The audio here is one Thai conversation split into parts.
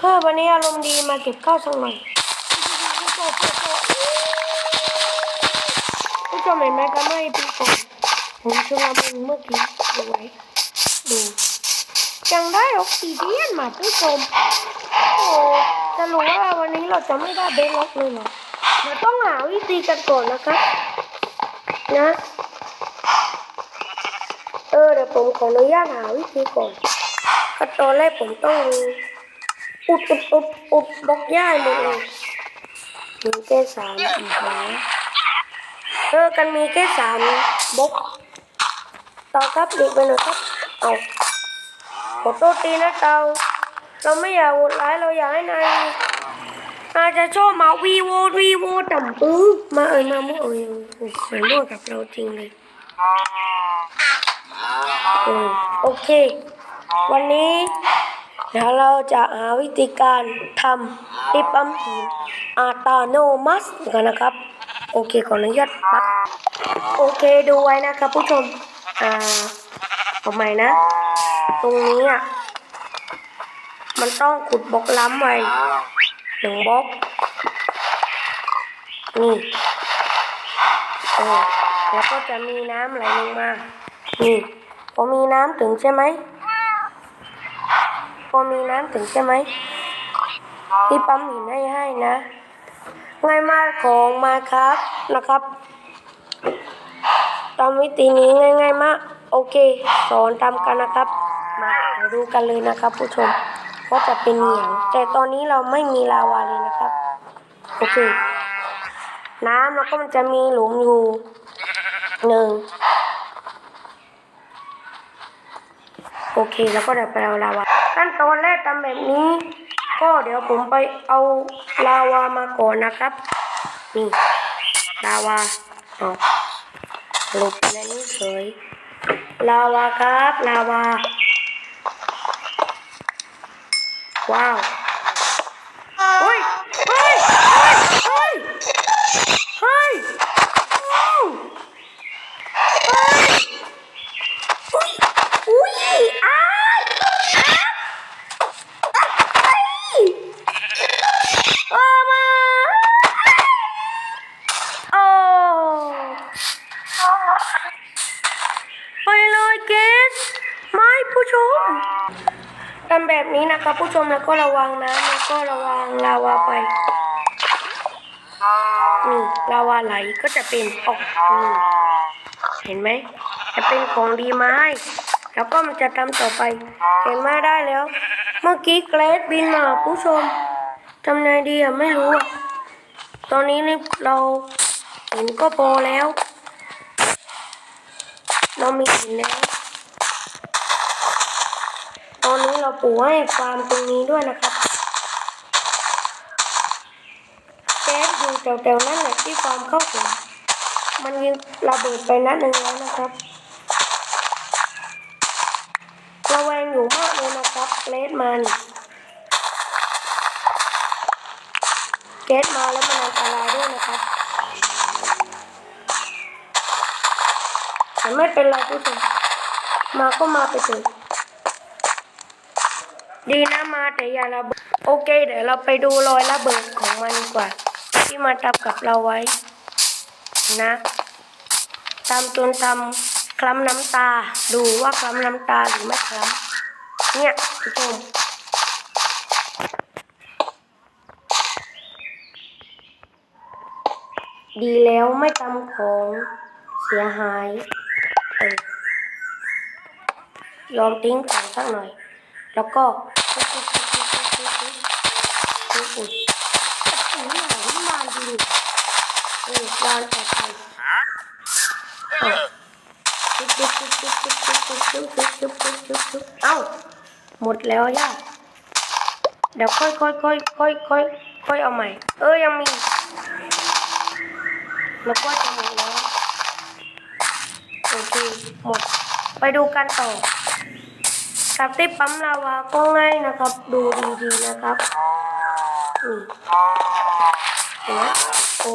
เฮ้ยวันนี้อารมณ์ดีมาเก็บข้าวสักหน่อยผู้ชมเห็นไหมครับไม่ปีก่อนผมชุลมุนเมื่อกี้ดูไว้ดูยังได้ออกซิเดียนมาผู้ชมโอ้จะรู้ว่าวันนี้เราจะไม่ได้เบสล็อกเลยเหรอเราต้องหาวิธีกันก่อนนะครับนะเออเดี๋ยวผมขออนุญาตหาวิธีก่อนขั้นตอนแรกผมต้อง อุดอุดอุดอุดบล็อกย่ายหมดเลยมีแค่สามอีกแล้วเออกันมีแค่สามบล็อกต่อครับเด็กไปหน่อยครับเอาขอโทษทีนะเตาเราไม่อยากโหดร้ายเราอยากให้นายนายจะชอบมาวีโววีโวต่ำปื้อมาเอ่ยมามั่วเอ่ยโอ้โหเหมือนมั่วกับเราจริงเลยอืมโอเค วันนี้ เดี๋ยวเราจะหาวิธีการทำที่ปั๊มหินอัตาโนมัติกันนะครับ โอเคขออนุญาตปั๊บโอเคดูไว้นะครับผู้ชม อ่าเอาใหม่นะ ตรงนี้อะมันต้องขุดบล็อกล้ำไว้หนึ่งบล็อกนี่เออแล้วก็จะมีน้ำไหลลงมา นี่พอมีน้ำถึงใช่ไหม พอมีน้ำถึงใช่ไหมที่ปั๊มหินให้ให้นะ ง่ายมากของมาครับนะครับตามวิธีนี้ง่าย ๆ มาก โอเค สอนตามกันนะครับมาเราดูกันเลยนะครับ ผู้ชมว่าจะเป็นอย่างแต่ตอนนี้เราไม่มีลาวาเลยนะครับ โอเค น้ำแล้วก็มันจะมีหลุมอยู่หนึ่งโอเค แล้วก็เดี๋ยวไปเอาลาวา ขั้นตอนแรกทำแบบนี้ ก็เดี๋ยวผมไปเอาลาวามาก่อนนะครับ นี่ลาวาเอาหลบในนี้เฉยลาวาครับลาวา ว้าวเฮ้ยเฮ้ยเฮ้ยเฮ้ยเฮ้ยเฮ้ย อุ้ยอุ้ยอ้าวอ้าวเอ้ยออกมาโอ้ไปเลยเกสไม่ผู้ชมทำแบบ นี้นะครับ ผู้ชมแล้วก็ระวังน้ำแล้วก็ระวังลาวาไปนี่ลาวาไหลก็จะเป็นออกนี่เห็นไหมจะเป็นของดีมาให้แล้วก็มันจะทำต่อไป เห็นไหมได้แล้ว เมื่อกี้เกรดบินมาผู้ชมทำไงดีอะไม่รู้อะตอนนี้เราเห็นก็พอแล้ว เรามีหินแล้ว ตอนนี้ เราปลูกให้ฟาร์มตรงนี้ด้วยนะครับแก๊สอยู่แถวๆนั้นแหละที่ฟาร์มเข้าถึงมันยิงระเบิดไปนัดหนึ่งแล้วนะครับระแวงอยู่มากเลยนะครับเลสมันเกสมาแล้วมันอันตรายด้วยนะครับแต่ไม่เป็นไรผู้ชมมาก็มาไปเถอะ ดีนะมาแต่อย่าระเบิดโอเค เดี๋ยวเราไปดูรอยระเบิดของมันดีกว่า ที่มาทับกับเราไว้ นะตามจนทำคล้ำน้ำตา ดูว่าคล้ำน้ำตาหรือไม่คล้ำเนี่ยผู้ชมดีแล้วไม่ทำของเสียหายเออยอมทิ้งของสักหน่อย แล้วก็ ดาวต่อไปเอ้า หมดแล้วย่าเดี๋ยวค่อยค่อยค่อยค่อยค่อยค่อยเอาใหม่ เออยังมี แล้วก็จะหมดแล้ว โอเค หมด ไปดูกันต่อครับที่ปั๊มลาวาก็ง่ายนะครับ ดูดีๆนะครับนี่เหโอ้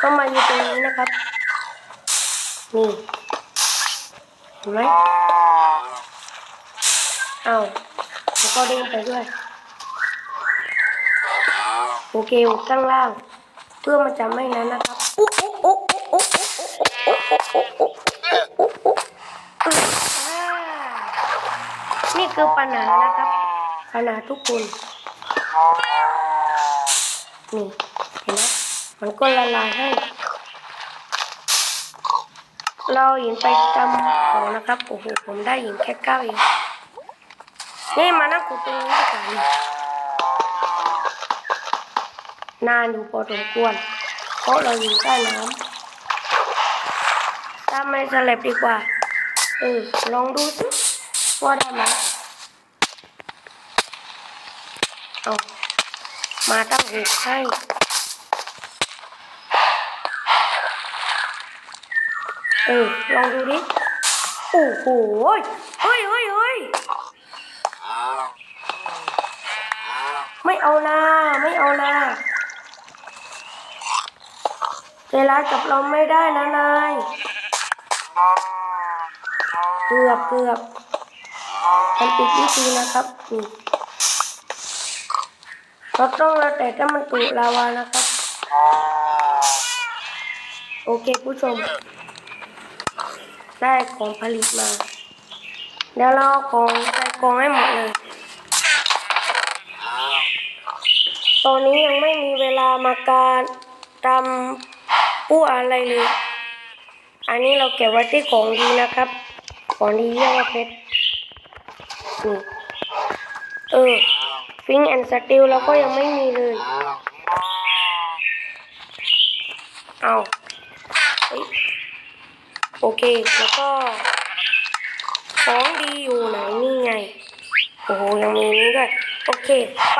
ก็มาอยู่ตรงนี้นะครับ นี่เห็นไหมเอาแล้วก็เด้งไปด้วย โอเคข้างล่าง เพื่อมันจะไม่นั้นนะครับนี่คือปัญหานะครับปัญหาทุกคนนี่ มันก็ละลายให้ เราหญิงไปจำของนะครับ โอ้โห ผมได้หญิงแค่เก้าเองนี่มานั่งขุดตรงนี้ดีกว่านี่นานอยู่พอสมควร เพราะเราอยู่ใต้น้ำตาไม่สลับดีกว่า เออ ลองดูสิว่าได้ไหมเอามาตั้งหกให้ เออลองดูดิโอ้โหเฮ้ยเฮ้ยเฮ้ยไม่เอานาไม่เอานาใจร้ายกับเราไม่ได้นะนายเกือบเกือบมันอีกวิธีนะครับนี่เราต้องเราแต่ถ้ามันตุลาวานะครับ โอเคผู้ชม ได้ของผลิตมา เดี๋ยวเราเอาของใส่กองให้หมดเลย ตอนนี้ยังไม่มีเวลามาการทำผู้อะไรเลย อันนี้เราเก็บไว้ที่ของดีนะครับ ของดีเรียกว่เพชรนี่เออฟิงแอนด์สติลเราก็ยังไม่มีเลย เอาเฮ้ย โอเค แล้วก็ของดีอยู่ไหนนี่ไง โอ้โหยังมีนี้ด้วย โอเค ไป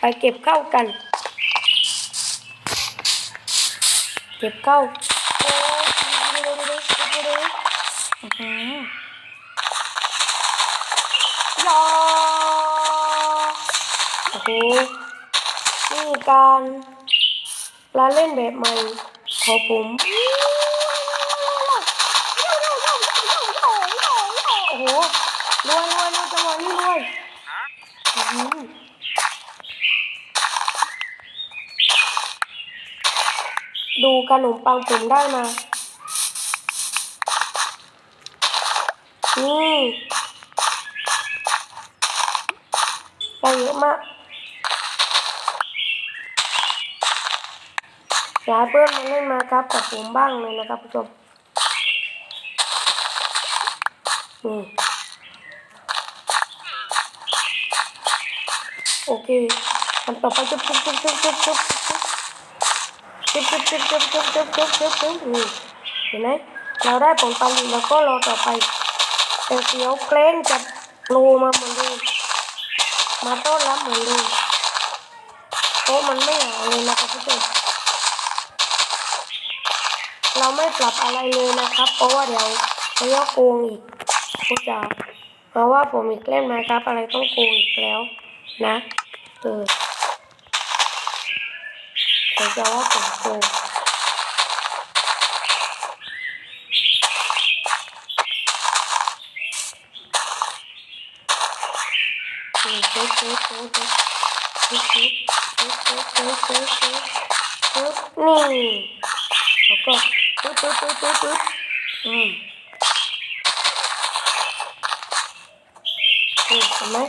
ไปเก็บเข้ากัน เก็บเข้าโอ้ยดูดูดูดูดูอื้อหือยาโอ้โหนี่การลาเล่นแบบใหม่ของผม โอ้โห รวยรวยรวยจังหวะนี้รวยดูขนมปังผมได้มา นี่ได้เยอะมากอยากเพื่อนมาเล่นมาครับกับผมบ้างเลยนะครับผู้ชม นี่ โอเคทำต่อไปจุ๊บจุ๊บจุ๊บจุ๊บจุ๊บจุ๊บจุ๊บจุ๊บจุ๊บจุ๊บจุ๊บจุ๊บจุ๊บจุ๊บจุ๊บนี่เห็นไหมเราได้ผลผลิตแล้วก็รอต่อไปแต่เสียวเคลนจะโผล่มาเหมือนเดิมมาต้อนรับเหมือนเดิมโต๊ะมันไม่หายเลยนะครับผู้ชมเราไม่ปรับอะไรเลยนะครับ เพราะว่าเดี๋ยวเขาจะโกงอีก พูดยาวเพราะว่าผมอีกเล่นไหมครับ อะไรต้องโกอีกแล้ว นะ เออผมจะว่าผมโกงนี่แล้วก็ตุ๊ดตุ๊ดตุ๊ดตุ๊ดอืม ม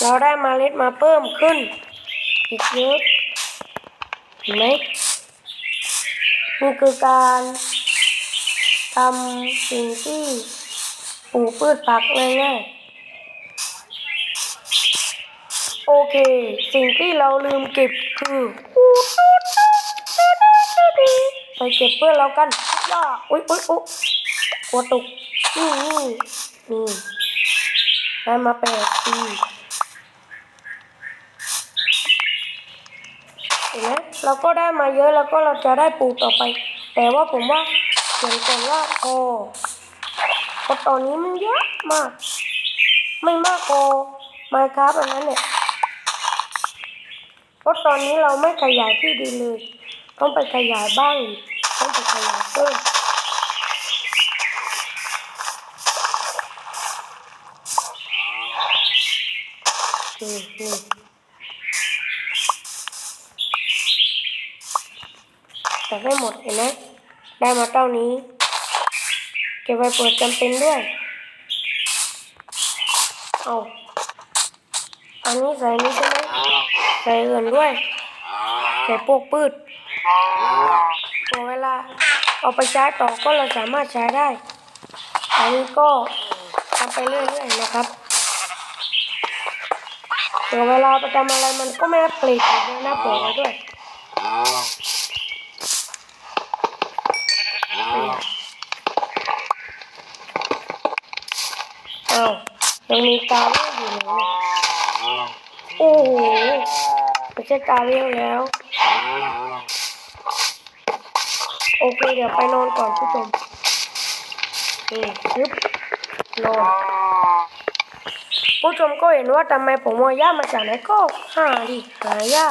เราได้เมาเล็ดมาเพิ่มขึ้น อีกเยอะเห็นไหมนี่คือการทำสิ่งที่ปลูกพืชผักง่ายๆโอเค สิ่งที่เราลืมเก็บคือไปเก็บเพื่อเรากันย่าอุ๊ยอุ๊ยอุ๊ยหัวตกนี่นี่นี่ ได้มาแปดปีเห็นไหมเราก็ได้มาเยอะแล้วก็เราจะได้ปลูกต่อไป แต่ว่าผมว่าเขียนก่อนว่าพอเพราะตอนนี้มันเยอะมาก ไม่มากพอมาครับอันนั้นเนี่ยเพราะตอนนี้เราไม่ขยายที่ดินเลย ต้องไปขยายบ้างต้องไปขยายเพิ่ม แตัดให้หมดเห็นไหมได้มาเท่านี้ เก็บไว้เปิดจำเป็นด้วย เอาอันนี้ใส่นี้ใช่ไหมใส่เอื่นด้วย ใส่พวกพืชพอเวลาเอาไปใช้ต่อก็เราสามารถใช้ได้ อันนี้ก็ทำไปเรื่อยๆนะครับเดี๋ยวเวลาไปทำอะไรมันก็ไม่เปลี่ยนเลยนะบอกไว้ด้วย อ้ ยังมีกาเวลอยู่เนี่ยโอ้โหไม่ใช่กาเวลแล้ว โอเคเดี๋ยวไปนอนก่อนผู้ชมนี่ยึบนอนผู้ชมก็เห็นว่าทำไมผมว่าย่ามาจากไหนก็หาดิหายา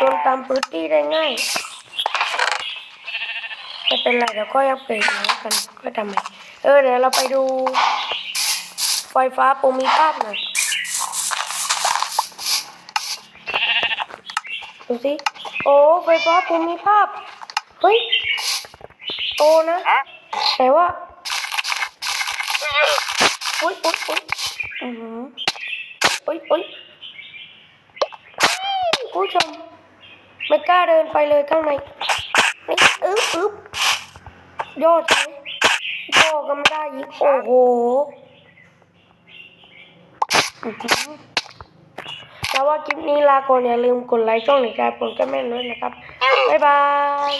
จนตามพื้นที่ได้ง่ายไม่เป็นไรเดี๋ยวก็ยังเปลี่ยนแล้วกันก็ทำไม เออเดี๋ยวเราไปดู ไฟฟ้าปูมีภาพหน่อยดูสิโอ้ไฟฟ้าปูมีภาพ เฮ้ยโตนะ แต่ว่าอุ้ยอุ้ยอุ้ยอือหืออุ้ยอุ้ยผู้ชมไม่กล้าเดินไปเลยข้างในนี่อึ๊บอึ๊บโยดเลยโย กก็ไม่ได้อีก โอ้โหอื้อหือแต่ว่าคลิปนี้ลาก่อนอย่าลืมกดไลค์ช่องหนึ่งใจผมก็แม่นด้วยนะครับ บ๊ายบาย